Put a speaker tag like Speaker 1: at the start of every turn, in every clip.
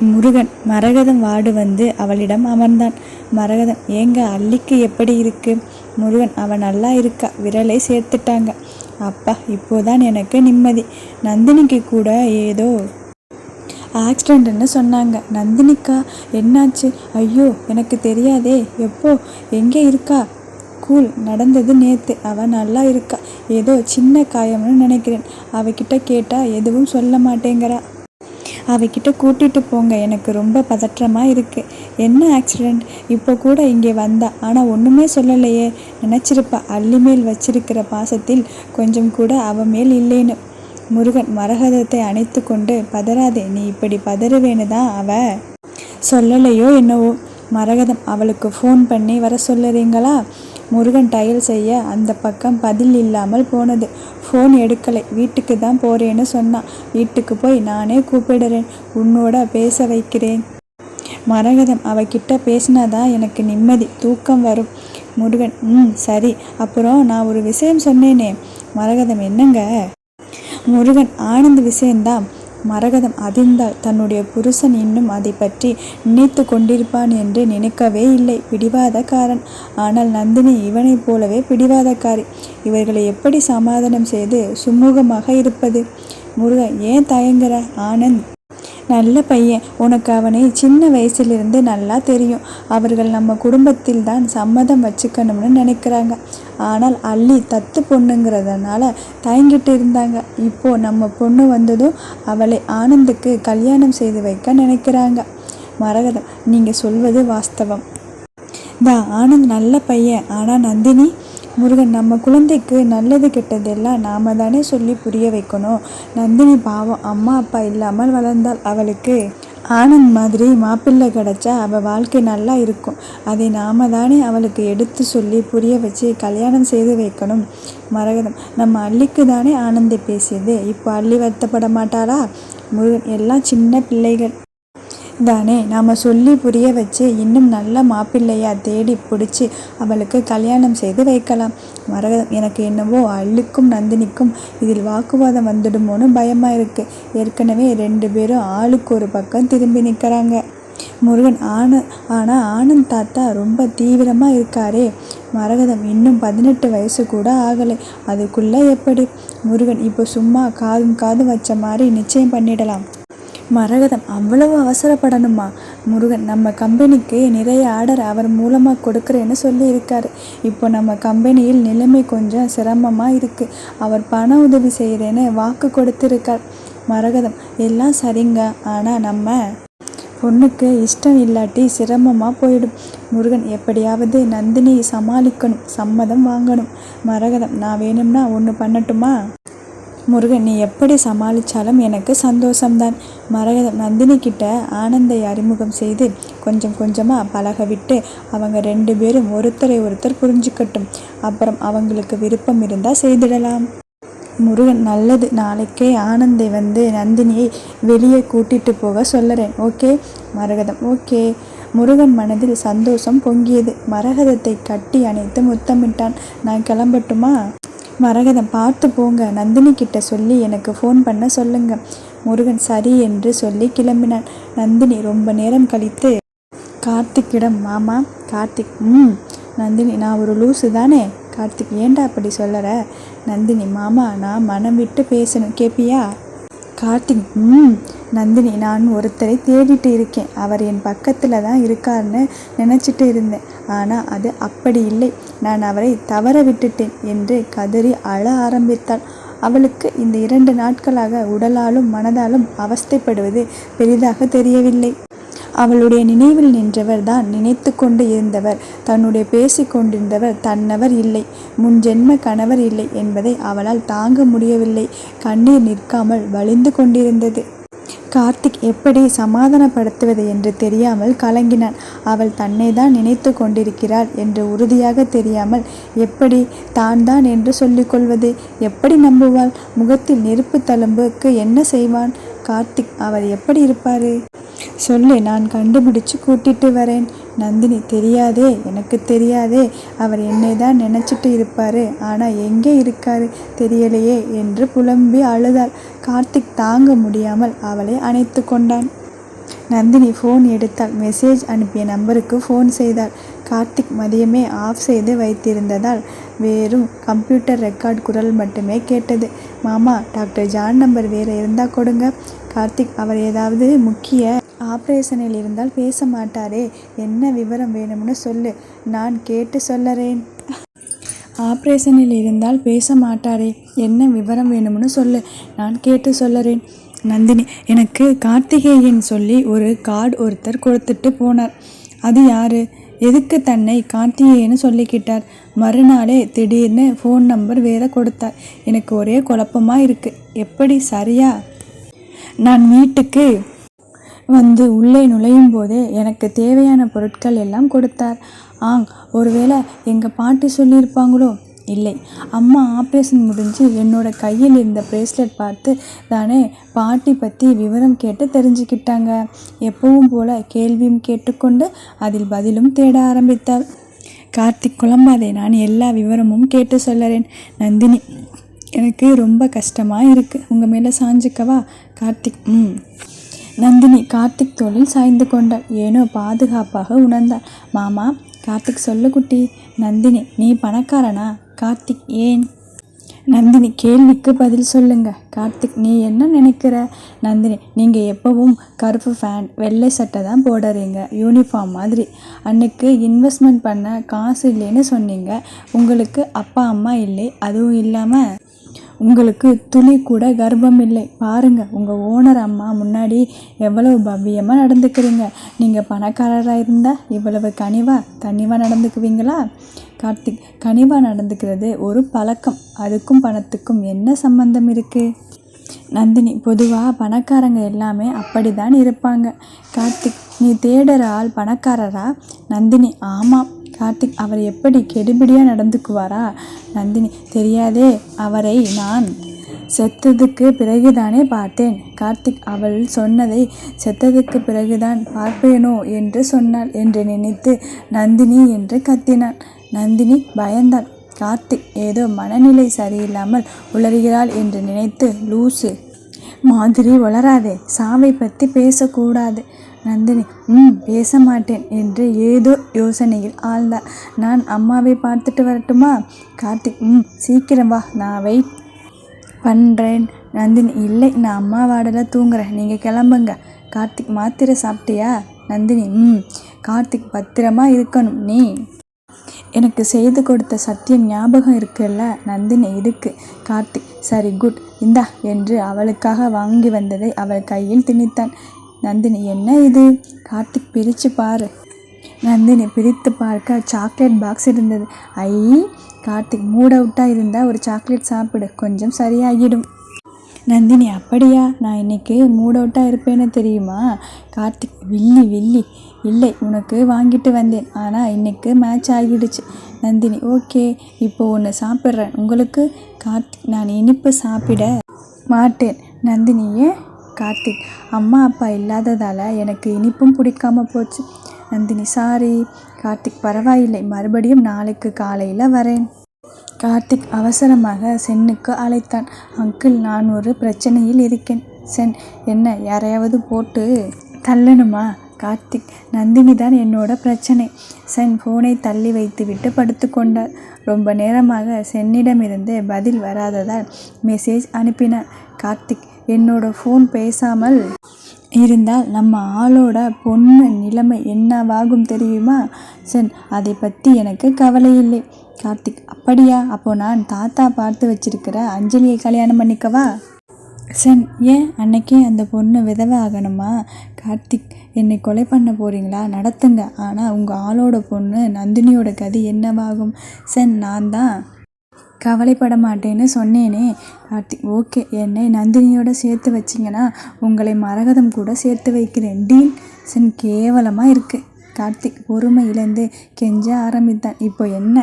Speaker 1: முருகன் மரகதம் வாடு வந்து அவளிடம் அமர்ந்தான். மரகதம் ஏங்க அள்ளிக்கு எப்படி இருக்கு? முருகன் அவன் நல்லா இருக்கா விரலை சேர்த்துட்டாங்க. அப்பா இப்போதான் எனக்கு நிம்மதி. நந்தினிக்கு கூட ஏதோ ஆக்சிடெண்ட்னு சொன்னாங்க. நந்தினிக்கா என்னாச்சு? ஐயோ எனக்கு தெரியாதே. எப்போ? எங்கே இருக்கா? கூல் நடந்தது நேற்று அவள் நல்லா இருக்கா. ஏதோ சின்ன காயம்னு நினைக்கிறேன். அவகிட்ட கேட்டால் எதுவும் சொல்ல மாட்டேங்கிறா. அவகிட்ட கூட்டிகிட்டு போங்க எனக்கு ரொம்ப பதற்றமாக இருக்குது என்ன ஆக்சிடெண்ட் இப்போ கூட இங்கே வந்தா. ஆனால் ஒன்றுமே சொல்லலையே. நினச்சிருப்பா அள்ளி மேல் வச்சிருக்கிற பாசத்தில் கொஞ்சம் கூட அவ மேல் இல்லைன்னு. முருகன் மரகதத்தை அணைத்து கொண்டு பதறாதே நீ இப்படி பதறுவேன்னு தான் அவ. சொல்லலையோ என்னவோ. மரகதம் அவளுக்கு ஃபோன் பண்ணி வர சொல்லுறீங்களா? முருகன் டயல் செய்ய அந்த பக்கம் பதில் இல்லாமல் போனது. ஃபோன் எடுக்கலை. வீட்டுக்கு தான் போறேன்னு சொன்னான் வீட்டுக்கு போய் நானே கூப்பிடுறேன். உன்னோட பேச வைக்கிறேன். மரகதம் அவகிட்ட பேசினாதான் எனக்கு நிம்மதி தூக்கம் வரும். முருகன் ம் சரி. அப்புறம் நான் ஒரு விஷயம் சொன்னேனே. மரகதம் என்னங்க? முருகன் ஆனந்த் விஷயம்தான். மரகதம் அதிர்ந்தாள். தன்னுடைய புருஷன் இன்னும் அதை பற்றி நினைத்து கொண்டிருப்பான் என்று நினைக்கவே இல்லை. பிடிவாதக்காரன். ஆனால் நந்தினி இவனைப் போலவே பிடிவாதக்காரி. இவர்களை எப்படி சமாதானம் செய்து சுமூகமாக இருப்பது? முருகன் ஏன் தயங்குற? ஆனந்த். நல்ல பையன். உனக்கு அவனை சின்ன வயசிலிருந்து நல்லா தெரியும். அவர்கள் நம்ம குடும்பத்தில் தான் சம்மதம் வச்சுக்கணும்னு நினைக்கிறாங்க. ஆனால் அள்ளி தத்து பொண்ணுங்கிறதுனால தயங்கிட்டு இருந்தாங்க. இப்போ நம்ம பொண்ணு வந்ததும் அவளை ஆனந்துக்கு கல்யாணம் செய்து வைக்க நினைக்கிறாங்க. மரகதம் நீங்கள் சொல்வது வாஸ்தவம். தான் ஆனந்த் நல்ல பையன். ஆனால் நந்தினி முருகன் நம்ம குழந்தைக்கு நல்லது கெட்டதெல்லாம் நாம தானே சொல்லி புரிய வைக்கணும். நந்தினி பாவம் அம்மா அப்பா இல்லாமல் வளர்ந்தால் அவளுக்கு ஆனந்த் மாதிரி மாப்பிள்ளை கிடச்சா அவள் வாழ்க்கை நல்லா இருக்கும். அதை நாம தானே அவளுக்கு எடுத்து சொல்லி புரிய வச்சு கல்யாணம் செய்து வைக்கணும். மரகதம். நம்ம அள்ளிக்கு தானே ஆனந்தை பேசியது. இப்போ அள்ளி வருத்தப்பட மாட்டாளா? முருகன். எல்லாம் சின்ன பிள்ளைகள். தானே. நாம் சொல்லி புரிய வச்சு இன்னும் நல்ல மாப்பிள்ளையாக தேடி பிடிச்சி அவளுக்கு கல்யாணம் செய்து வைக்கலாம். மரகதம் எனக்கு என்னவோ அள்ளுக்கும் நந்தினிக்கும் இதில் வாக்குவாதம் வந்துடுமோன்னு பயமாக இருக்குது ஏற்கனவே ரெண்டு பேரும் ஆளுக்கு ஒரு பக்கம் திரும்பி நிற்கிறாங்க முருகன் ஆன ஆனால் ஆனந்த் தாத்தா ரொம்ப தீவிரமாக இருக்காரே. மரகதம் இன்னும் பதினெட்டு வயசு கூட ஆகலை. அதுக்குள்ளே எப்படி? முருகன் இப்போ சும்மா காதும் காதும் வச்ச மாதிரி நிச்சயம் பண்ணிடலாம். மரகதம் அவ்வளவு அவசரப்படணுமா? முருகன் நம்ம கம்பெனிக்கு நிறைய ஆர்டர் அவர் மூலமாக கொடுக்குறேன்னு சொல்லி இருக்காரு இப்போ நம்ம கம்பெனியில் நிலைமை கொஞ்சம் சிரமமாக இருக்குது அவர் பண உதவி செய்கிறேன்னு வாக்கு கொடுத்துருக்கார். மரகதம் எல்லாம் சரிங்க. ஆனால் நம்ம பொண்ணுக்கு இஷ்டம் இல்லாட்டி சிரமமாக போயிடும். முருகன் எப்படியாவது நந்தினியை சமாளிக்கணும். சம்மதம் வாங்கணும். மரகதம் நான் வேணும்னா ஒன்று பண்ணட்டுமா? முருகன் நீ எப்படி சமாளித்தாலும் எனக்கு சந்தோஷம்தான். மரகதம் நந்தினி கிட்ட ஆனந்தை அறிமுகம் செய்து கொஞ்சம் கொஞ்சமாக பழக விட்டு அவங்க ரெண்டு பேரும் ஒருத்தரை ஒருத்தர் புரிஞ்சுக்கட்டும். அப்புறம் அவங்களுக்கு விருப்பம் இருந்தால் செய்திடலாம். முருகன் நல்லது. நாளைக்கே ஆனந்தை வந்து நந்தினியை வெளியே கூட்டிட்டு போக சொல்லுறேன். ஓகே? மரகதம். ஓகே. முருகன் மனதில் சந்தோஷம் பொங்கியது. மரகதத்தை கட்டி அணைத்து முத்தமிட்டான். நான் கிளம்பட்டுமா? மரகதம் பார்த்து போங்க. நந்தினி கிட்ட சொல்லி எனக்கு ஃபோன் பண்ண சொல்லுங்க. முருகன் சரி என்று சொல்லி கிளம்பினான். நந்தினி ரொம்ப நேரம் கழித்து கார்த்திக்கிடம் மாமா கார்த்திக் ம் நந்தினி நான் ஒரு லூசு தானே? கார்த்திக் ஏன்டா அப்படி சொல்லற? நந்தினி மாமா நான் மனம் விட்டு பேசணும். கேப்பியா? கார்த்திக் ம் நந்தினி நான் ஒருத்தரை தேடிட்டு இருக்கேன். அவர் என் பக்கத்தில் தான் இருக்கார்னு நினச்சிட்டு இருந்தேன். ஆனால் அது அப்படி இல்லை. நான் அவரை தவற விட்டுட்டேன் என்று கதறி அழ ஆரம்பித்தாள். அவளுக்கு இந்த இரண்டு நாட்களாக உடலாலும் மனதாலும் அவஸ்தைப்படுவது பெரிதாக தெரியவில்லை. அவளுடைய நினைவில் நின்றவர் தான் நினைத்து கொண்டு இருந்தவர். தன்னுடைய பேசி கொண்டிருந்தவர் தன்னவர் இல்லை. முன் ஜென்ம கணவர் இல்லை என்பதை அவளால் தாங்க முடியவில்லை. கண்ணீர் நிற்காமல் வலிந்து கொண்டிருந்தது. கார்த்திக் எப்படி சமாதானப்படுத்துவது என்று தெரியாமல் கலங்கினான். அவள் தன்னை தான் நினைத்து கொண்டிருக்கிறாள் என்று உறுதியாக தெரியாமல் எப்படி தான் தான் என்று சொல்லிக்கொள்வது எப்படி நம்புவாள்? முகத்தில் நெருப்பு தழும்புக்கு என்ன செய்வான்? கார்த்திக் அவர் எப்படி இருப்பாரு? சொல்லு நான் கண்டுபிடிச்சு கூட்டிட்டு வரேன். நந்தினி தெரியாதே எனக்கு தெரியாதே அவர் என்னை தான் நினச்சிட்டு இருப்பாரு. ஆனால் எங்கே இருக்காரு? தெரியலையே என்று புலம்பி அழுதாள். கார்த்திக் தாங்க முடியாமல் அவளை அணைத்து கொண்டான். நந்தினி ஃபோன் எடுத்தால் மெசேஜ் அனுப்பிய நம்பருக்கு ஃபோன் செய்தாள். கார்த்திக் மதியமே ஆஃப் செய்து வைத்திருந்ததால் வெறும் கம்ப்யூட்டர் ரெக்கார்ட் குரல் மட்டுமே கேட்டது. மாமா டாக்டர் ஜான் நம்பர் வேறு இருந்தால் கொடுங்க. கார்த்திக் அவர் ஏதாவது முக்கிய ஆப்ரேஷனில் இருந்தால் பேச மாட்டாரே. என்ன விவரம் வேணும்னு சொல்லு. நான் கேட்டு சொல்லறேன். ஆப்ரேஷனில் இருந்தால் பேச மாட்டாரே. என்ன விவரம் வேணும்னு சொல்லு. நான் கேட்டு சொல்லறேன். நந்தினி எனக்கு கார்த்திகேயன் சொல்லி ஒரு கார்டு ஒருத்தர் கொடுத்துட்டு போனார். அது யாரு? எதுக்கு தன்னை கார்த்திகேயன்னு சொல்லிக்கிட்டார். மறுநாளே திடீர்னு ஃபோன் நம்பர் வேற கொடுத்தார். எனக்கு ஒரே குழப்பமா இருக்குது எப்படி சரியா? நான் வீட்டுக்கு வந்து உள்ளே நுழையும் போதே எனக்கு தேவையான பொருட்கள் எல்லாம் கொடுத்தார். ஆங் ஒருவேளை எங்கள் பாட்டி சொல்லியிருப்பாங்களோ? இல்லை. அம்மா ஆப்ரேஷன் முடிஞ்சு என்னோட கையில் இருந்த பிரேஸ்லெட் பார்த்து தானே பாட்டி பற்றி விவரம் கேட்டு தெரிஞ்சுக்கிட்டாங்க. எப்பவும் போல கேள்வியும் கேட்டுக்கொண்டு அதில் பதிலும் தேட ஆரம்பித்தாள். கார்த்திக் குழம்பாதே நான் எல்லா விவரமும் கேட்டு சொல்லறேன். நந்தினி எனக்கு ரொம்ப கஷ்டமாக இருக்குது உங்கள் மேலே சாஞ்சிக்கவா? கார்த்திக் ம். நந்தினி கார்த்திக் தோளில் சாய்ந்து கொண்டாள். ஏனோ பாதுகாப்பாக உணர்ந்தாள். மாமா கார்த்திக் சொல்லு குட்டி. நந்தினி நீ பணக்காரனா? கார்த்திக் ஏன்? நந்தினி கேள்விக்கு பதில் சொல்லுங்க. கார்த்திக் நீ என்ன நினைக்கிற? நந்தினி நீங்கள் எப்பவும் கருப்பு ஃபேன் வெள்ளை சட்டை தான் போடுறீங்க. யூனிஃபார்ம் மாதிரி. அன்னைக்கு இன்வெஸ்ட்மெண்ட் பண்ண காசு இல்லைன்னு சொன்னீங்க. உங்களுக்கு அப்பா அம்மா இல்லை? அதுவும் இல்லாமல் உங்களுக்கு துளி கூட கர்ப்பம் இல்லை. பாருங்கள் உங்கள் ஓனர் அம்மா முன்னாடி எவ்வளவு பவ்யமாக நடந்துக்கிறீங்க. நீங்கள் பணக்காரராக இருந்தால் இவ்வளவு கனிவாக கனிவாக நடந்துக்குவீங்களா? கார்த்திக் கனிவாக நடந்துக்கிறது ஒரு பழக்கம். அதுக்கும் பணத்துக்கும் என்ன சம்பந்தம் இருக்குது நந்தினி பொதுவாக பணக்காரங்க எல்லாமே அப்படிதான் இருப்பாங்க. கார்த்திக் நீ தேடுற ஆள் பணக்காரரா? நந்தினி ஆமாம். கார்த்திக் அவர் எப்படி கெடுபிடியாக நடந்துக்குவாரா? நந்தினி தெரியாதே அவரை நான் செத்ததுக்கு பிறகுதானே பார்த்தேன். கார்த்திக் அவள் சொன்னதை செத்ததுக்கு பிறகுதான் பார்ப்பேனோ என்று சொன்னாள் என்று நினைத்து நந்தினி என்று கத்தினான் நந்தினி பயந்தாள். கார்த்திக் ஏதோ மனநிலை சரியில்லாமல் உளறுகிறாள் என்று நினைத்து லூசு மாதிரி வளராதே சாவை பற்றி பேசக்கூடாது. நந்தினி ம் பேச மாட்டேன் என்று ஏதோ யோசனையில் ஆழ்ந்தார் நான் அம்மாவை பார்த்துட்டு வரட்டுமா? கார்த்திக் ம் சீக்கிரம் வா நான் வெயிட் பண்ணுறேன் நந்தினி இல்லை நான் அம்மா வாடல தூங்குறேன். நீங்கள் கிளம்புங்க. கார்த்திக் மாத்திரை சாப்பிட்டியா? நந்தினி ம் கார்த்திக் பத்திரமா இருக்கணும். நீ? எனக்கு செய்து கொடுத்த சத்தியம் ஞாபகம் இருக்குல்ல? நந்தினி இருக்கு. கார்த்திக் சரி குட். இந்தா என்று அவளுக்காக வாங்கி வந்ததை அவள் கையில் திணித்தான் நந்தினி என்ன இது? கார்த்திக் பிரித்து பாரு. நந்தினி பிரித்து பார்க்க சாக்லேட் பாக்ஸ் இருந்தது. ஐ கார்த்திக் மூட் அவுட்டாக இருந்தால் ஒரு சாக்லேட் சாப்பிடு கொஞ்சம் சரியாகிடும். நந்தினி அப்படியா? நான் இன்னைக்கு மூட் அவுட்டாக இருப்பேன்னு தெரியுமா? கார்த்திக் வில்லி வில்லி. இல்லை உனக்கு வாங்கிட்டு வந்தேன். ஆனால் இன்றைக்கு மேட்ச் ஆகிடுச்சு. நந்தினி ஓகே. இப்போ ஒன்று சாப்பிட்றேன். உங்களுக்கு கார்த்திக் நான் இனிப்பு சாப்பிட மாட்டேன். நந்தினியே கார்த்திக் அம்மா அப்பா இல்லாததால் எனக்கு இனிப்பும் பிடிக்காம போச்சு. நந்தினி சாரி கார்த்திக் பரவாயில்லை. மறுபடியும் நாளைக்கு காலையில் வரேன். கார்த்திக் அவசரமாக சென்னுக்கு அழைத்தான். அங்கிள் நான் ஒரு பிரச்சனையில் இருக்கேன். சென் என்ன யாரையாவது போட்டு தள்ளணுமா? கார்த்திக் நந்தினி தான் என்னோட பிரச்சனை. சென் ஃபோனை தள்ளி வைத்துவிட்டு படுத்துக்கொண்டார் ரொம்ப நேரமாக சென்னிடமிருந்து பதில் வராததால் மெசேஜ் அனுப்பினார். கார்த்திக் என்னோட ஃபோன் பேசாமல் இருந்தால் நம்ம ஆளோட பொண்ணு நிலைமை என்னவாகும் தெரியுமா? சென் அதை பற்றி எனக்கு கவலை இல்லை. கார்த்திக் அப்படியா? அப்போ நான் தாத்தா பார்த்து வச்சிருக்கிற அஞ்சலியை கல்யாணம் பண்ணிக்கவா? சென் ஏன் அன்னைக்கே அந்த பொண்ணு விதவை ஆகணுமா? கார்த்திக் என்னை கொலை பண்ண போகிறீங்களா நடத்துங்க. ஆனால் உங்கள் ஆளோட பொண்ணு நந்தினியோட கதி என்னவாகும்? சென் நான் தான் கவலைப்பட மாட்டேன்னு சொன்னேனே. கார்த்திக் ஓகே. என்னை நந்தினியோட சேர்த்து வச்சிங்கன்னா உங்களை மரகதம் கூட சேர்த்து வைக்கிறேன். டீல் சென் கேவலமாக இருக்கு. கார்த்திக் பொறுமை இழந்து கெஞ்ச ஆரம்பித்தான். இப்போ என்ன?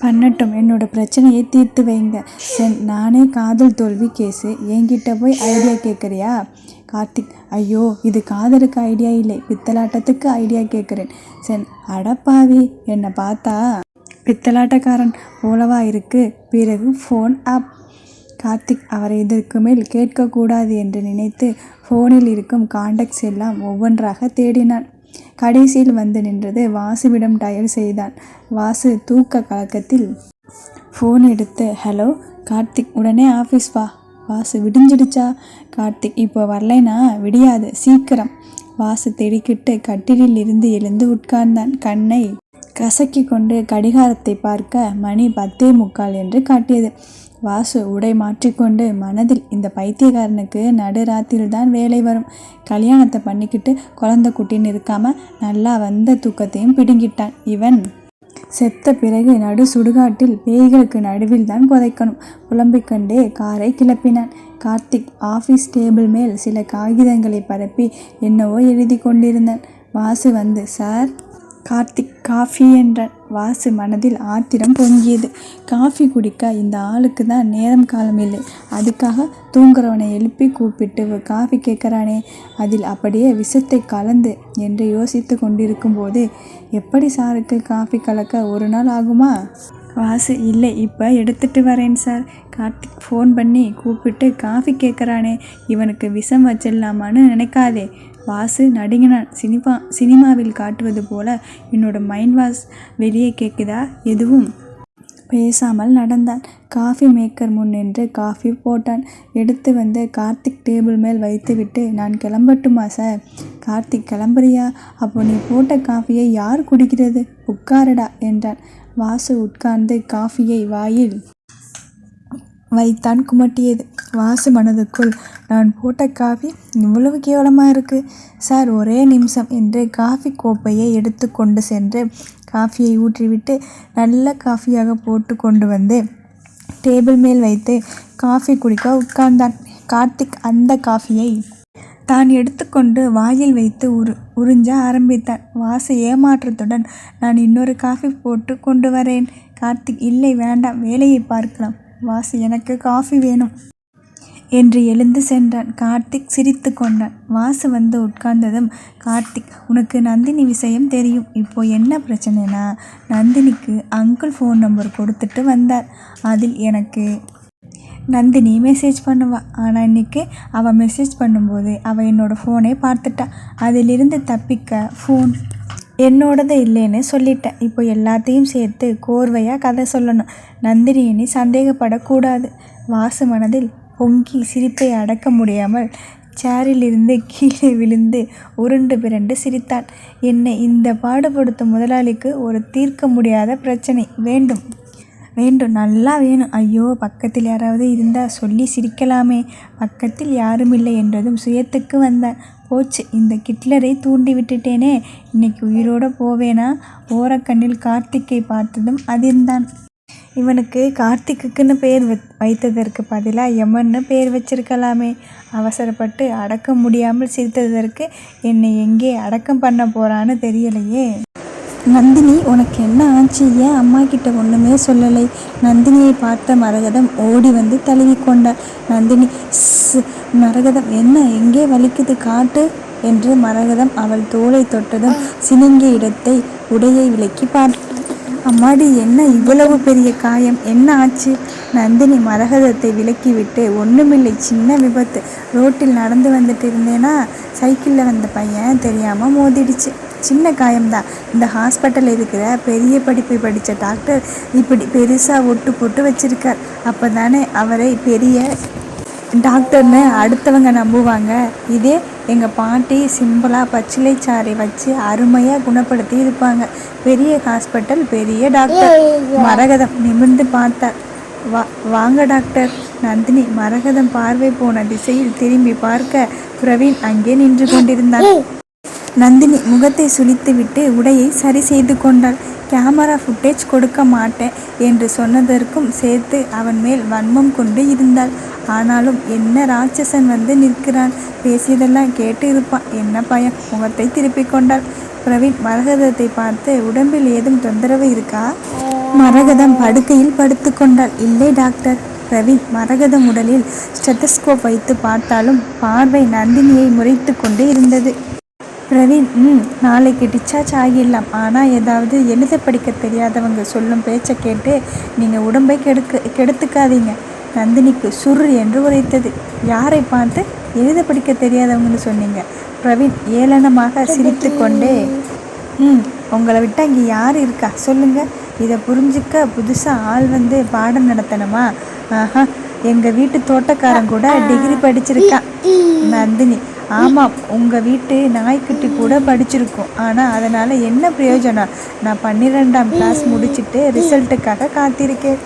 Speaker 1: பண்ணட்டும். என்னோட பிரச்சனையை தீர்த்து வைங்க. சென் நானே காதல் தோல்வி கேஸு என்கிட்ட போய் ஐடியா கேட்குறியா கார்த்திக் ஐயோ இது காதலுக்கு ஐடியா இல்லை. பித்தலாட்டத்துக்கு ஐடியா கேட்குறேன் சென் அடப்பாவி. என்னை பார்த்தா? பித்தலாட்டக்காரன் போலவா இருக்கு? பிறகு ஃபோன் அப் கார்த்திக் அவரை இதற்கு மேல் கேட்கக்கூடாது என்று நினைத்து ஃபோனில் இருக்கும் காண்டக்ட்ஸ் எல்லாம் ஒவ்வொன்றாக தேடினான். கடைசியில் வந்து நின்றது வாசுவிடம் டயல் செய்தான். வாசு தூக்க கலக்கத்தில் ஃபோன் எடுத்து ஹலோ கார்த்திக் உடனே ஆஃபீஸ் வா. வாசு விடிஞ்சிடுச்சா? கார்த்திக் இப்போ வரலைனா விடியாது சீக்கிரம். வாசு திடுக்கிட்டு கட்டிலில் இருந்து எழுந்து உட்கார்ந்தான். கண்ணை கசக்கி கொண்டு கடிகாரத்தை பார்க்க மணி பத்தே முக்கால் என்று காட்டியது. வாசு உடை மாற்றிக்கொண்டு மனதில் இந்த பைத்தியக்காரனுக்கு நடுராத்திரில்தான் வேலை வரும். கல்யாணத்தை பண்ணிக்கிட்டு குழந்தை குட்டின்னு இருக்காம நல்லா வந்த தூக்கத்தையும் பிடுங்கிட்டான். இவன் செத்த பிறகு நடு சுடுகாட்டில் பேய்களுக்கு நடுவில் தான் புதைக்கணும். புலம்பிக் கொண்டே காரை கிளப்பினான். கார்த்திக் ஆஃபீஸ் டேபிள் மேல் சில காகிதங்களை பரப்பி என்னவோ எழுதி கொண்டிருந்தான் வாசு வந்து சார் கார்த்திக் காஃபி என்ற வாசு மனதில் ஆத்திரம் பொங்கியது. காஃபி குடிக்க இந்த ஆளுக்கு தான் நேரம் காலம் இல்லை. அதுக்காக தூங்குறவனை எழுப்பி கூப்பிட்டு காஃபி கேட்குறானே அதில் அப்படியே விஷத்தை கலந்து என்று யோசித்து கொண்டிருக்கும் போது எப்படி சாருக்கு காஃபி கலக்க ஒரு நாள் ஆகுமா? வாசு இல்லை இப்போ எடுத்துட்டு வரேன் சார். கார்த்திக் ஃபோன் பண்ணி கூப்பிட்டு காஃபி கேட்குறானே இவனுக்கு விஷம் வச்சிடலாமான்னு நினைக்காதே. வாசு நடுங்கினான் சினிமா சினிமாவில் காட்டுவது போல என்னோட மைண்ட் வாஷ் வெளியே கேட்குதா எதுவும் பேசாமல் நடந்தான். காஃபி மேக்கர் முன் நின்று காஃபி போட்டான். எடுத்து வந்து கார்த்திக் டேபிள் மேல் வைத்துவிட்டு நான் கிளம்பட்டுமா சார்? கார்த்திக் கிளம்புறியா? அப்போ நீ போட்ட காஃபியை யார் குடிக்கிறது? உட்காரடா என்றான். வாசு உட்கார்ந்து காஃபியை வாயில் வைத்தான் குமட்டியது. வாசு மனதுக்குள் நான் போட்ட காஃபி இவ்வளவு கேவலமாக இருக்குது சார் ஒரே நிமிஷம். என்று காஃபி கோப்பையை எடுத்து கொண்டு சென்று காஃபியை ஊற்றிவிட்டு நல்ல காஃபியாக போட்டு கொண்டு வந்து டேபிள் மேல் வைத்து காஃபி குடிக்க உட்கார்ந்தான். கார்த்திக் அந்த காஃபியை தான் எடுத்துக்கொண்டு வாயில் வைத்து உரு உறிஞ்ச ஆரம்பித்தான். வாச ஏமாற்றத்துடன் நான் இன்னொரு காஃபி போட்டு கொண்டு வரேன். கார்த்திக் இல்லை வேண்டாம். வேலையை பார்க்கலாம். வாசு எனக்கு காஃபி வேணும். என்று எழுந்து சென்றான். கார்த்திக் சிரித்து கொண்டான். வாசு வந்து உட்கார்ந்ததும் கார்த்திக் உனக்கு நந்தினி விஷயம் தெரியும். இப்போ என்ன பிரச்சனைனா நந்தினிக்கு அங்கிள் ஃபோன் நம்பர் கொடுத்துட்டு வந்தார். அதில் எனக்கு நந்தினி மெசேஜ் பண்ணுவா. ஆனால் இன்றைக்கி அவள் மெசேஜ் பண்ணும்போது அவள் என்னோடய ஃபோனை பார்த்துட்டா. அதிலிருந்து தப்பிக்க ஃபோன் என்னோடது இல்லைன்னு சொல்லிட்டேன் இப்போ எல்லாத்தையும் சேர்த்து கோர்வையாக கதை சொல்லணும். நந்தினி இனி சந்தேகப்படக்கூடாது. வாசு மனதில் பொங்கி சிரிப்பை அடக்க முடியாமல் சேரிலிருந்து கீழே விழுந்து உருண்டு பிறண்டு சிரித்தான் என்னை இந்த பாடுபடுத்தும் முதலாளிக்கு ஒரு தீர்க்க முடியாத பிரச்சனை. வேண்டும். வேண்டும். நல்லா வேணும். ஐயோ பக்கத்தில் யாராவது இருந்தால் சொல்லி சிரிக்கலாமே. பக்கத்தில் யாரும் இல்லை என்றதும் சுயத்துக்கு வந்தார் போச்சு. இந்த கிட்லரை தூண்டி விட்டுட்டேனே. இன்னைக்கு உயிரோட போவேனா? ஓரக்கண்ணில் கார்த்திக்கை பார்த்ததும் அதிர்ந்தான். இவனுக்கு கார்த்திக்குன்னு பேர் வைத்ததற்கு பதிலாக யமன்னு பேர் வச்சிருக்கலாமே. அவசரப்பட்டு அடக்க முடியாமல் சிரித்ததற்கு என்னை எங்கே அடக்கம் பண்ண போறான்னு தெரியலையே. நந்தினி உனக்கு என்ன ஆச்சு? ஏன் அம்மா கிட்ட ஒன்றுமே சொல்லலை? நந்தினியை பார்த்த மரகதம் ஓடி வந்து தழுவி கொண்டாள் நந்தினி மரகதம் என்ன? எங்கே வலிக்குது? காட்டு? என்று மரகதம் அவள் தோலை தொட்டதும் சினுங்கிய இடத்தை உடையை விலக்கி பார்த்தாள் அம்மாடி என்ன இவ்வளவு பெரிய காயம்? என்ன ஆச்சு? நந்தினி மரகதத்தை விலக்கிவிட்டு ஒன்றுமில்லை சின்ன விபத்து. ரோட்டில் நடந்து வந்துட்டு இருந்தேனா? சைக்கிளில் வந்த பையன் தெரியாமல் மோதிடுச்சு. சின்ன காயம்தான் இந்த ஹாஸ்பிட்டல் இருக்கிற பெரிய படிப்பை படித்த டாக்டர் இப்படி பெருசாக ஒட்டு போட்டு வச்சுருக்கார். அப்போ தானே அவரை பெரிய டாக்டர்னு அடுத்தவங்க நம்புவாங்க. இதே எங்கள் பாட்டி சிம்பிளாக பச்சிலை சாறை வச்சு அருமையாக குணப்படுத்தி இருப்பாங்க. பெரிய ஹாஸ்பிட்டல் பெரிய டாக்டர். மரகதம் நிமிர்ந்து பார்த்தார். வா வாங்க டாக்டர். நந்தினி மரகதம் பார்வை போன திசையில் திரும்பி பார்க்க பிரவீன் அங்கே நின்று கொண்டிருந்தார். நந்தினி முகத்தை சுளித்துவிட்டு உடையை சரி செய்து கொண்டாள். கேமரா ஃபுட்டேஜ் கொடுக்க மாட்டேன் என்று சொன்னதற்கும் சேர்த்து அவன் மேல் வன்மம் கொண்டு இருந்தாள். ஆனாலும் என்ன ராட்சசன் வந்து நிற்கிறான்? பேசியதெல்லாம் கேட்டு இருப்பான். என்ன பயம்? முகத்தை திருப்பிக் கொண்டாள். பிரவீன் மரகதத்தை பார்த்து உடம்பில் ஏதும் தொந்தரவு இருக்கா? மரகதம் படுக்கையில் படுத்து கொண்டாள். இல்லை டாக்டர். பிரவீன் மரகதம் உடலில் ஸ்டெத்தஸ்கோப் வைத்து பார்த்தாலும் பார்வை நந்தினியை முறைத்து கொண்டே இருந்தது. பிரவீன் ம் நாளைக்கு டிஸ்சார்ஜ் ஆகிடலாம். ஆனால் ஏதாவது எழுத படிக்க தெரியாதவங்க சொல்லும் பேச்சை கேட்டு நீங்கள் உடம்பை கெடுக்க கெடுத்துக்காதீங்க. நந்தினிக்கு சுர் என்று உரைத்தது. யாரை பார்த்து எழுத படிக்க தெரியாதவங்கன்னு சொன்னீங்க? பிரவீன் ஏளனமாக சிரித்து கொண்டே ம் உங்களை விட்டா இங்கே யார் இருக்கா? சொல்லுங்க. இதை புரிஞ்சுக்க புதுசாக ஆள் வந்து பாடம் நடத்தணுமா? ஆஹா எங்கள் வீட்டு தோட்டக்காரன் கூட டிகிரி படிச்சிருக்கான் நந்தினி ஆமாம் உங்கள் வீட்டு நாய்க்குட்டி கூட படிச்சிருக்கோம். ஆனால் அதனால் என்ன பிரயோஜனம்? நான் பன்னிரெண்டாம் கிளாஸ் முடிச்சுட்டு ரிசல்ட்டுக்காக காத்திருக்கேன்.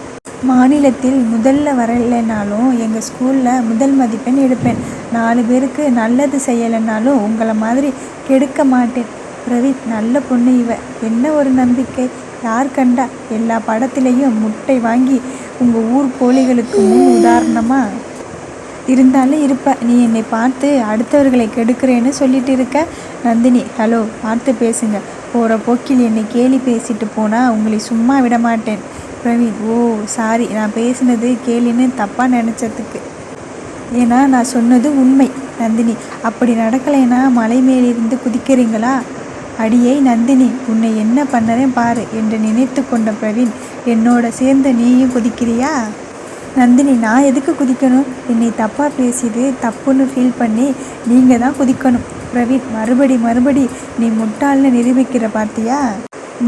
Speaker 1: மாநிலத்தில் முதல்ல வரலைனாலும் எங்கள் ஸ்கூலில் முதல் மதிப்பெண் எடுப்பேன். நாலு பேருக்கு நல்லது செய்யலைனாலும் உங்களை மாதிரி கெடுக்க மாட்டேன். பிரவீத் நல்ல பொண்ணு இவ. என்ன ஒரு நம்பிக்கை? யார் கண்டா? எல்லா படத்திலையும் முட்டை வாங்கி உங்கள் ஊர் கோழிகளுக்கு முன் உதாரணமாக இருந்தாலும் இருப்ப. நீ என்னை பார்த்து அடுத்தவர்களை கெடுக்கிறேன்னு சொல்லிட்டு இருக்க. நந்தினி ஹலோ பார்த்து பேசுங்க. போகிற போக்கில் என்னை கேலி பேசிட்டு போனால் உங்களை சும்மா விட மாட்டேன் பிரவீன் ஓ சாரி. நான் பேசினது கேலின்னு தப்பாக நினச்சதுக்கு. ஏன்னா நான் சொன்னது உண்மை. நந்தினி அப்படி நடக்கலைன்னா மலை மேலிருந்து குதிக்கிறீங்களா? அடியை நந்தினி உன்னை என்ன பண்ணறேன் பாரு என்று நினைத்து கொண்ட பிரவீன் என்னோட சேர்ந்து நீயும் குதிக்கிறியா? நந்தினி நான் எதுக்கு குதிக்கணும்? என்னை தப்பாக பேசியது தப்புன்னு ஃபீல் பண்ணி நீங்கள் தான் குதிக்கணும். பிரவீன் மறுபடி மறுபடி நீ முட்டாள்னு நிரூபிக்கிற பார்த்தியா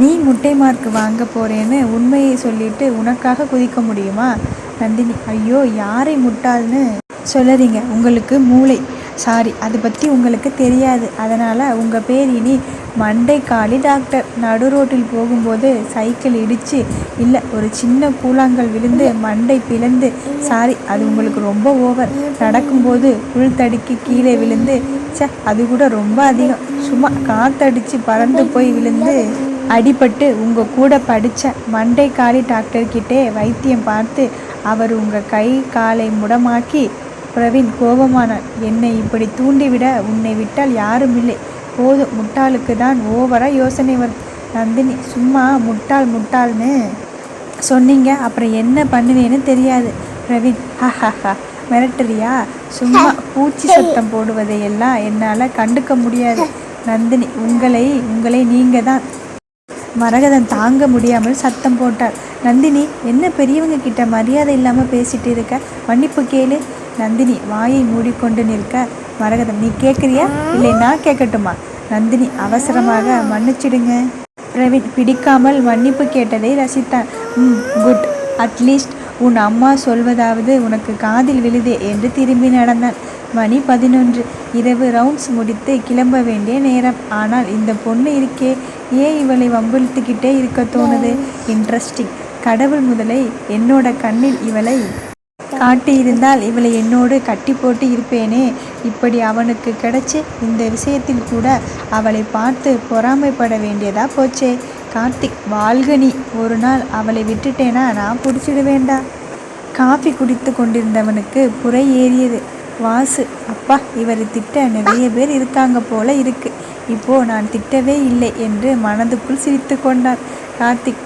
Speaker 1: நீ முட்டை மார்க் வாங்க போகிறேன்னு உண்மையை சொல்லிட்டு உனக்காக குதிக்க முடியுமா? நந்தினி ஐயோ யாரை முட்டாள்னு? சொல்லறீங்க உங்களுக்கு மூளை. சாரி அதை பற்றி உங்களுக்கு தெரியாது. அதனால் உங்கள் பேர் இனி மண்டை காளி டாக்டர் நடு ரோட்டில் போகும்போது சைக்கிள் இடித்து இல்லை ஒரு சின்ன கூழாங்கல் விழுந்து மண்டை பிளந்து. சாரி அது உங்களுக்கு ரொம்ப ஓவர் நடக்கும்போது புல் தடுக்கி கீழே விழுந்து ச்சே அது கூட ரொம்ப அதிகம். சும்மா காற்றடிச்சு பறந்து போய் விழுந்து அடிபட்டு உங்கள் கூட படித்த மண்டை காலி டாக்டர்கிட்டே வைத்தியம் பார்த்து அவர் உங்கள் கை காலை முடமாக்கி பிரவீன் கோபமானான் என்னை இப்படி தூண்டிவிட உன்னை விட்டால் யாரும் இல்லை. போதும் முட்டாளுக்கு தான் ஓவராக யோசனை வரும் நந்தினி சும்மா முட்டாள் முட்டாள்னு சொன்னீங்க அப்புறம் என்ன பண்ணுவேன்னு தெரியாது. பிரவீன் ஹஹஹா மிரட்டுறியா? சும்மா பூச்சி சத்தம் போடுவதையெல்லாம் என்னால் கண்டுக்க முடியாது. நந்தினி உங்களை உங்களை நீங்கள் தான் மரகதன் தாங்க முடியாமல் சத்தம் போட்டாள். நந்தினி என்ன பெரியவங்க கிட்ட மரியாதை இல்லாமல் பேசிட்டு இருக்க? மன்னிப்பு கேளு. நந்தினி வாயை மூடிக்கொண்டு நிற்க மரகதம் நீ கேட்குறியா? இல்லை நான் கேட்கட்டுமா? நந்தினி அவசரமாக மன்னிச்சிடுங்க. பிரவீன் பிடிக்காமல் மன்னிப்பு கேட்டதை ரசித்தான். ம் குட். அட்லீஸ்ட் உன் அம்மா சொல்வதாவது உனக்கு காதில் விழுதே என்று திரும்பி நடந்தான். மணி பதினொன்று. இரவு ரவுண்ட்ஸ் முடித்து கிளம்ப வேண்டிய நேரம். ஆனால் இந்த பொண்ணு இருக்கே ஏன் இவளை வம்பிழுத்துக்கிட்டே இருக்க தோணுது? இன்ட்ரெஸ்டிங். கடவுள் முதலை என்னோட கண்ணில் இவளை காட்டியிருந்தால் இவளை என்னோடு கட்டி போட்டு இருப்பேனே. இப்படி அவனுக்கு கிடைச்சி இந்த விஷயத்தில் கூட அவளை பார்த்து பொறாமைப்பட வேண்டியதா போச்சே. கார்த்திக் வாழ்கனி ஒரு நாள் அவளை விட்டுட்டேனா? நான் பிடிச்சிடுவேண்டா காஃபி குடித்து கொண்டிருந்தவனுக்கு புறை ஏறியது. வாசு அப்பா இவர் திட்ட நிறைய பேர் இருக்காங்க போல இருக்கு. இப்போ நான் திட்டவே இல்லை என்று மனதுக்குள் சிரித்து கொண்டான். கார்த்திக்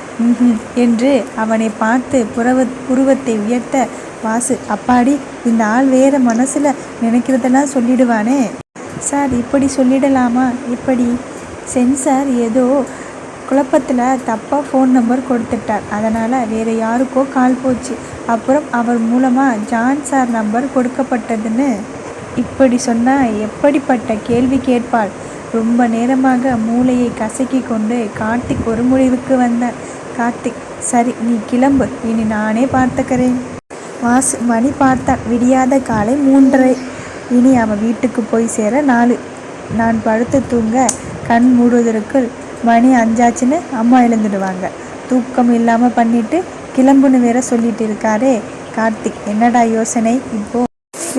Speaker 1: என்று அவனை பார்த்து புறவ புருவத்தை உயர்த்த வாசு அப்பாடி இந்த ஆள் வேற மனசில் நினைக்கிறதெல்லாம் சொல்லிடுவானே. சார் இப்படி சொல்லிடலாமா? இப்படி? சென்சார் ஏதோ குழப்பத்தில் தப்பாக ஃபோன் நம்பர் கொடுத்துட்டார். அதனால் வேறு யாருக்கோ கால் போச்சு. அப்புறம் அவர் மூலமாக ஜான் சார் நம்பர் கொடுக்கப்பட்டதுன்னு. இப்படி சொன்னால் எப்படிப்பட்ட கேள்வி கேட்பாள்? ரொம்ப நேரமாக மூளையை கசக்கி கொண்டு கார்த்திக் ஒரு முடிவுக்கு வந்தார் கார்த்திக். சரி நீ கிளம்பு. இனி நானே பார்த்துக்கிறேன். வாசு மணி பார்த்தான் விடியாத காலை மூன்றரை. இனி அவன் வீட்டுக்கு போய் சேர நாலு. நான் படுத்து தூங்க கண் மூடுவதற்குள் மணி அஞ்சாச்சுன்னு அம்மா எழுந்துடுவாங்க. தூக்கம் இல்லாமல் பண்ணிட்டு கிளம்புன்னு வேற சொல்லிட்டு இருக்காரே கார்த்திக். என்னடா யோசனை? இப்போ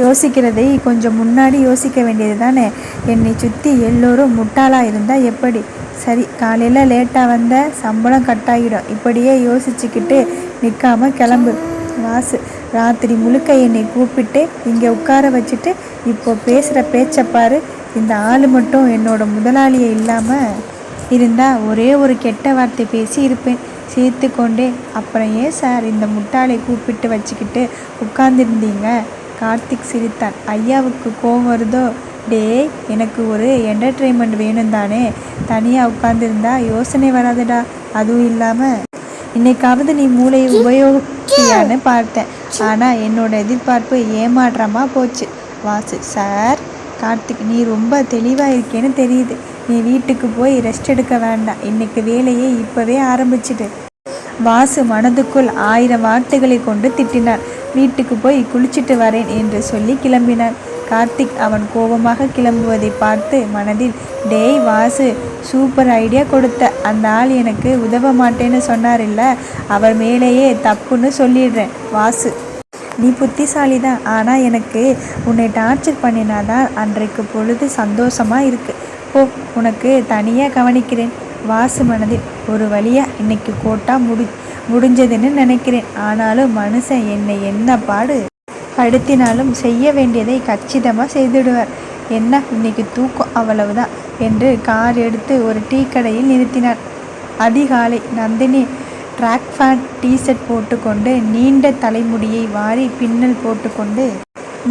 Speaker 1: யோசிக்கிறதை கொஞ்சம் முன்னாடி யோசிக்க வேண்டியது தானே என்னை சுற்றி எல்லோரும் முட்டாளாக இருந்தால் எப்படி? சரி காலையில் லேட்டாக வந்த சம்பளம் கட்டாயிடும் இப்படியே யோசிச்சுக்கிட்டு நிற்காம கிளம்பு. வாசு ராத்திரி முழுக்க என்னை கூப்பிட்டு இங்கே உட்கார வச்சுட்டு இப்போ பேசுகிற பேச்சை பாரு. இந்த ஆள் மட்டும் என்னோட முதலாளியை இல்லாமல் இருந்தால் ஒரே ஒரு கெட்ட வார்த்தை பேசி இருப்பேன். சேர்த்து கொண்டே அப்புறம் ஏன் சார் இந்த முட்டாளை கூப்பிட்டு வச்சுக்கிட்டு உட்கார்ந்துருந்தீங்க? கார்த்திக் சிரித்தான். ஐயாவுக்கு கோவம் வருதோ? டேய் எனக்கு ஒரு என்டர்டெயின்மெண்ட் வேணும் தானே? தனியாக உட்காந்துருந்தா யோசனை வராதுடா. அதுவும் இல்லாமல் இன்னைக்காவது நீ மூளையை உபயோக இருக்கியான்னு பார்த்தேன். ஆனால் என்னோட எதிர்பார்ப்பு ஏமாற்றமாக போச்சு. வாசு சார் கார்த்திக் நீ ரொம்ப தெளிவாக இருக்கேன்னு தெரியுது. நீ வீட்டுக்கு போய் ரெஸ்ட் எடுக்க வேண்டாம். இன்னைக்கு வேலையை இப்போவே ஆரம்பிச்சிடு. வாசு மனதுக்குள் ஆயிரம் வார்த்தைகளை கொண்டு திட்டினார். வீட்டுக்கு போய் குளிச்சிட்டு வரேன் என்று சொல்லி கிளம்பினான் கார்த்திக் அவன் கோபமாக கிளம்புவதை பார்த்து மனதில் டேய் வாசு சூப்பர் ஐடியா கொடுத்த. அந்த ஆள் எனக்கு உதவ மாட்டேன்னு சொன்னார் இல்லை அவர் மேலேயே தப்புன்னு சொல்லிடுறேன் வாசு. நீ புத்திசாலி தான் ஆனால் எனக்கு உன்னை டார்ச்சர் பண்ணினாதான் அன்றைக்கு பொழுது சந்தோஷமாக இருக்குது போ உனக்கு தனியாக கவனிக்கிறேன். வாசு மனதில் ஒரு வழியாக இன்னைக்கு கோட்டா முடி முடிஞ்சதுன்னு நினைக்கிறேன். ஆனாலும் மனுஷன் என்னை என்ன பாடு? படுத்தினாலும் செய்ய வேண்டியதை கச்சிதமாக செய்துடுவார். என்ன? இன்னைக்கு தூக்கம் அவ்வளவுதான் என்று கார் எடுத்து ஒரு டீ கடையில் நிறுத்தினார். அதிகாலை நந்தினி ட்ராக் ஃபேண்ட் டிஷர்ட் போட்டுக்கொண்டு நீண்ட தலைமுடியை வாரி பின்னல் போட்டுக்கொண்டு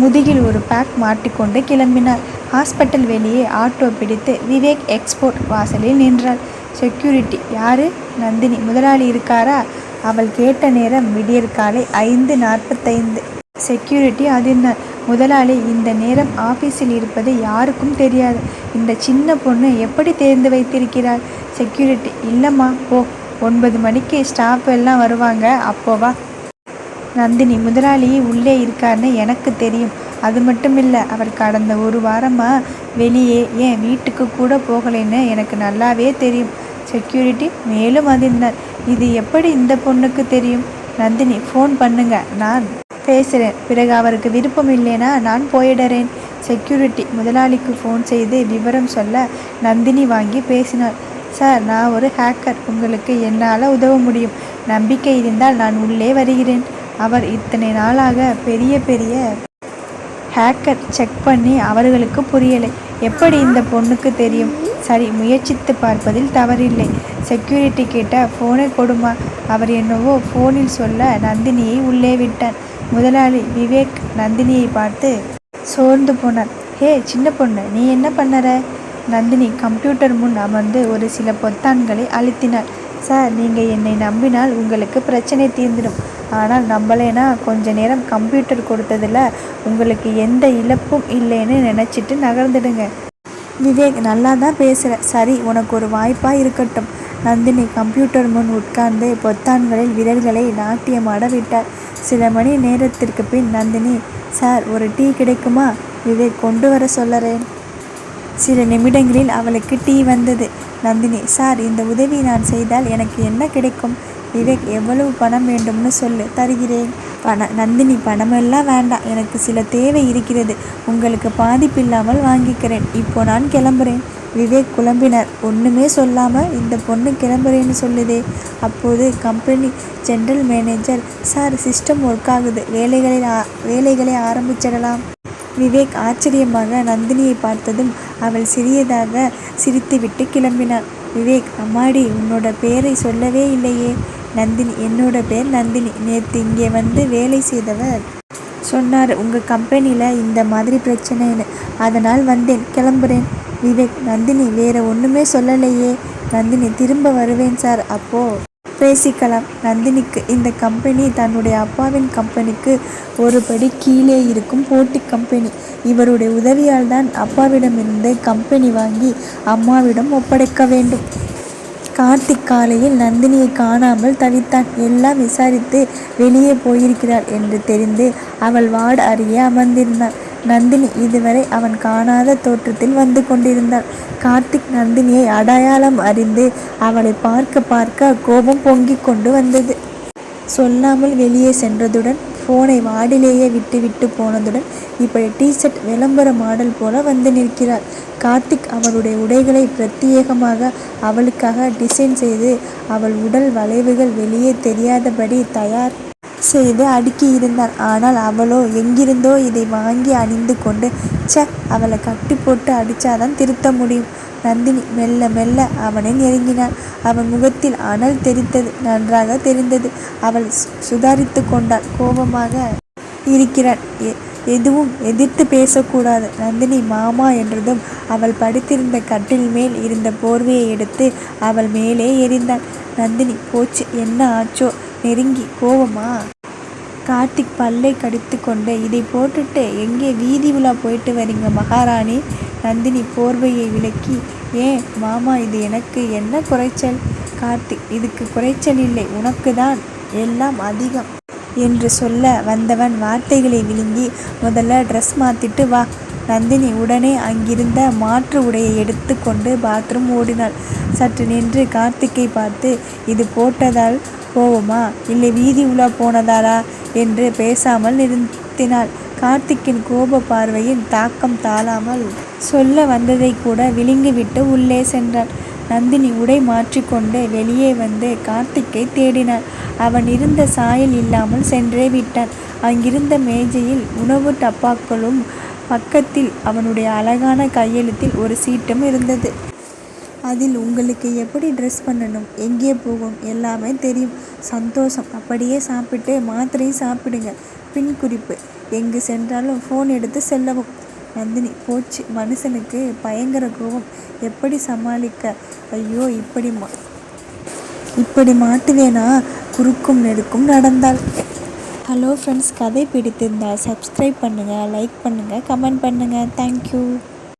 Speaker 1: முதுகில் ஒரு பேக் மாட்டிக்கொண்டு கிளம்பினார் ஹாஸ்பிட்டல் வெளியே ஆட்டோ பிடித்து விவேக் எக்ஸ்போர்ட் வாசலில் நின்றாள். செக்யூரிட்டி யாரு? நந்தினி. முதலாளி இருக்காரா? அவள் கேட்ட நேரம் விடியற்காலை ஐந்து நாற்பத்தைந்து. செக்யூரிட்டி அதிர்ந்தார் முதலாளி இந்த நேரம் ஆஃபீஸில் இருப்பது யாருக்கும் தெரியாது. இந்த சின்ன பொண்ணு எப்படி தேர்ந்து வைத்திருக்கிறாள்? செக்யூரிட்டி இல்லைம்மா போ. ஒன்பது மணிக்கு ஸ்டாஃப் எல்லாம் வருவாங்க. அப்போவா நந்தினி முதலாளி உள்ளே இருக்காருன்னு எனக்கு தெரியும். அது மட்டும் இல்லை அவர் கடந்த ஒரு வாரமாக வெளியே ஏன் வீட்டுக்கு கூட போகலைன்னு எனக்கு நல்லாவே தெரியும். செக்யூரிட்டி மேலும் அதிர்ந்தார். இது எப்படி இந்த பொண்ணுக்கு தெரியும்? நந்தினி ஃபோன் பண்ணுங்க. நான் பேசுகிறேன் பிறகு அவருக்கு விருப்பம் இல்லைனா நான் போயிடுறேன். செக்யூரிட்டி முதலாளிக்கு ஃபோன் செய்து விவரம் சொல்ல நந்தினி வாங்கி பேசினார் சார் நான் ஒரு ஹேக்கர் உங்களுக்கு என்னால் உதவ முடியும். நம்பிக்கை இருந்தால் நான் உள்ளே வருகிறேன். அவர் இத்தனை நாளாக பெரிய பெரிய ஹேக்கர் செக் பண்ணி அவர்களுக்கு புரியலை. எப்படி இந்த பொண்ணுக்கு தெரியும்? சரி முயற்சித்து பார்ப்பதில் தவறில்லை. செக்யூரிட்டி கேட்ட ஃபோனை கொடுமா. அவர் என்னவோ ஃபோனில் சொல்ல நந்தினியை உள்ளே விட்டான் முதலாளி விவேக் நந்தினியை பார்த்து சோர்ந்து போனார் ஹே சின்ன பொண்ணு நீ என்ன பண்ணற? நந்தினி கம்ப்யூட்டர் முன் அமர்ந்து ஒரு சில பொத்தான்களை அழுத்தினார் சார் நீங்கள் என்னை நம்பினால் உங்களுக்கு பிரச்சனை தீர்ந்துடும். ஆனால் நம்பலைனா கொஞ்ச நேரம் கம்ப்யூட்டர் கொடுத்ததில் உங்களுக்கு எந்த இழப்பும் இல்லைன்னு நினச்சிட்டு நகர்ந்துடுங்க. விவேக் நல்லா தான் பேசுகிற சரி உனக்கு ஒரு வாய்ப்பாக இருக்கட்டும். நந்தினி கம்ப்யூட்டர் முன் உட்கார்ந்து பொத்தான்களில் விரல்களை நாட்டியமாட விட்டார் சில மணி நேரத்திற்கு பின் நந்தினி சார் ஒரு டீ கிடைக்குமா? இதை கொண்டு வர சொல்லறேன். சில நிமிடங்களில் அவளுக்கு டீ வந்தது. நந்தினி சார் இந்த உதவி நான் செய்தால் எனக்கு என்ன கிடைக்கும்? விவேக் எவ்வளவு பணம் வேண்டும்னு சொல்லு தருகிறேன். பண நந்தினி பணமெல்லாம் வேண்டாம். எனக்கு சில தேவை இருக்கிறது. உங்களுக்கு பாதிப்பில்லாமல் வாங்கிக்கிறேன். இப்போ நான் கிளம்புறேன். விவேக் குழம்பினார். ஒன்றுமே சொல்லாமல் இந்த பொண்ணு கிளம்புறேன்னு சொல்லுதே. அப்போது company general manager sir system work ஆகுது. வேலைகளை வேலைகளை ஆரம்பிச்சிடலாம். விவேக் ஆச்சரியமாக நந்தினியை பார்த்ததும் அவள் சிறியதாக சிரித்துவிட்டு கிளம்பினாள். விவேக் அம்மாடி உன்னோட பேரை சொல்லவே இல்லையே. நந்தினி என்னோட பேர் நந்தினி. நேற்று இங்கே வந்து வேலை செய்தவர். சொன்னார் உங்கள் கம்பெனியில் இந்த மாதிரி பிரச்சனைன்னு. அதனால் வந்தேன். கிளம்புறேன். விவேக் நந்தினி வேறு ஒன்றுமே சொல்லலையே. நந்தினி திரும்ப வருவேன் சார். அப்போ பேசிக்கலாம். நந்தினிக்கு இந்த கம்பெனி தன்னுடைய அப்பாவின் கம்பெனிக்கு ஒரு படி கீழே இருக்கும் போட்டி கம்பெனி இவருடைய உதவியால் தான் அப்பாவிடமிருந்து கம்பெனி வாங்கி அம்மாவிடம் ஒப்படைக்க வேண்டும். கார்த்திக் காலையில் நந்தினியை காணாமல் தவித்தான் எல்லாம் விசாரித்து வெளியே போயிருக்கிறாள் என்று தெரிந்து அவள் வார்டு அருகே அமர்ந்திருந்தான் நந்தினி இதுவரை அவன் காணாத தோற்றத்தில் வந்து கொண்டிருந்தாள். கார்த்திக் நந்தினியை அடையாளம் அறிந்து அவளை பார்க்க பார்க்க கோபம் பொங்கிக் கொண்டு வந்தது. சொல்லாமல் வெளியே சென்றதுடன் ஃபோனை வார்டிலேயே விட்டு விட்டு போனதுடன் இப்படி டிஷர்ட் விளம்பர மாடல் போல வந்து நிற்கிறார். கார்த்திக் அவளுடைய உடைகளை பிரத்யேகமாக அவளுக்காக டிசைன் செய்து அவள் உடல் வளைவுகள் வெளியே தெரியாதபடி தயார் செய்து அடுக்கி இருந்தார் ஆனால் அவளோ எங்கிருந்தோ இதை வாங்கி அணிந்து கொண்டு ச்ச அவளை கட்டி போட்டு அடிச்சாதான் திருத்த முடியும். நந்தினி மெல்ல மெல்ல அவனை நெருங்கினாள். அவன் முகத்தில் அனல் தெரித்தது நன்றாக தெரிந்தது. அவள் சுதாரித்து கொண்டாள் கோபமாக இருக்கிறான் எதுவும் எதிர்த்து பேசக்கூடாது. நந்தினி மாமா என்றதும் அவள் படுத்திருந்த கட்டில் மேல் இருந்த போர்வையை எடுத்து அவள் மேலே எரிந்தாள் நந்தினி போச்சு. என்ன ஆச்சோ? நெருங்கி கோவமா கார்த்திக் பல்லை கடித்து கொண்டு இதை போட்டுட்டு எங்கே வீதி உலா போயிட்டு வரீங்க மகாராணி? நந்தினி போர்வையை விலக்கி ஏன் மாமா இது எனக்கு என்ன குறைச்சல்? கார்த்திக் இதுக்கு குறைச்சல் இல்லை உனக்கு தான் எல்லாம் அதிகம். என்று சொல்ல வந்தவன் வார்த்தைகளை விழுங்கி முதல்ல ட்ரெஸ் மாற்றிட்டு வா. நந்தினி உடனே அங்கிருந்த மாற்று உடையை எடுத்து கொண்டு பாத்ரூம் ஓடினாள். சற்று நின்று கார்த்திக்கை பார்த்து இது போட்டதால் கோவமா? இல்லை வீதி உலா போனதாலா? என்று பேசாமல் நிறுத்தினாள். கார்த்திக்கின் கோப பார்வையின் தாக்கம் தாழாமல் சொல்ல வந்ததை கூட விழுங்கிவிட்டு உள்ளே சென்றாள். நந்தினி உடை மாற்றிக்கொண்டு வெளியே வந்து கார்த்திக்கை தேடினாள். அவன் இருந்த சாயல் இல்லாமல் சென்றே விட்டான். அங்கிருந்த மேஜையில் உணவு டப்பாக்களும் பக்கத்தில் அவனுடைய அழகான கையெழுத்தில் ஒரு சீட்டும் இருந்தது. அதில் உங்களுக்கு எப்படி ட்ரெஸ் பண்ணணும் எங்கே போகும் எல்லாமே தெரியும். சந்தோஷம். அப்படியே சாப்பிட்டு மாத்திரையும் சாப்பிடுங்க. பின் குறிப்பு. எங்கு சென்றாலும் ஃபோன் எடுத்து செல்லவும். நந்தினி போச்சு. மனுஷனுக்கு பயங்கர கோபம். எப்படி சமாளிக்க? ஐயோ இப்படி மா இப்படி மாட்டுவேனா குறுக்கும் நெடுக்கும் நடந்தாள் ஹலோ ஃப்ரெண்ட்ஸ் கதை பிடித்திருந்தால் சப்ஸ்கிரைப் பண்ணுங்கள் லைக் பண்ணுங்கள் கமெண்ட் பண்ணுங்கள் தேங்க்யூ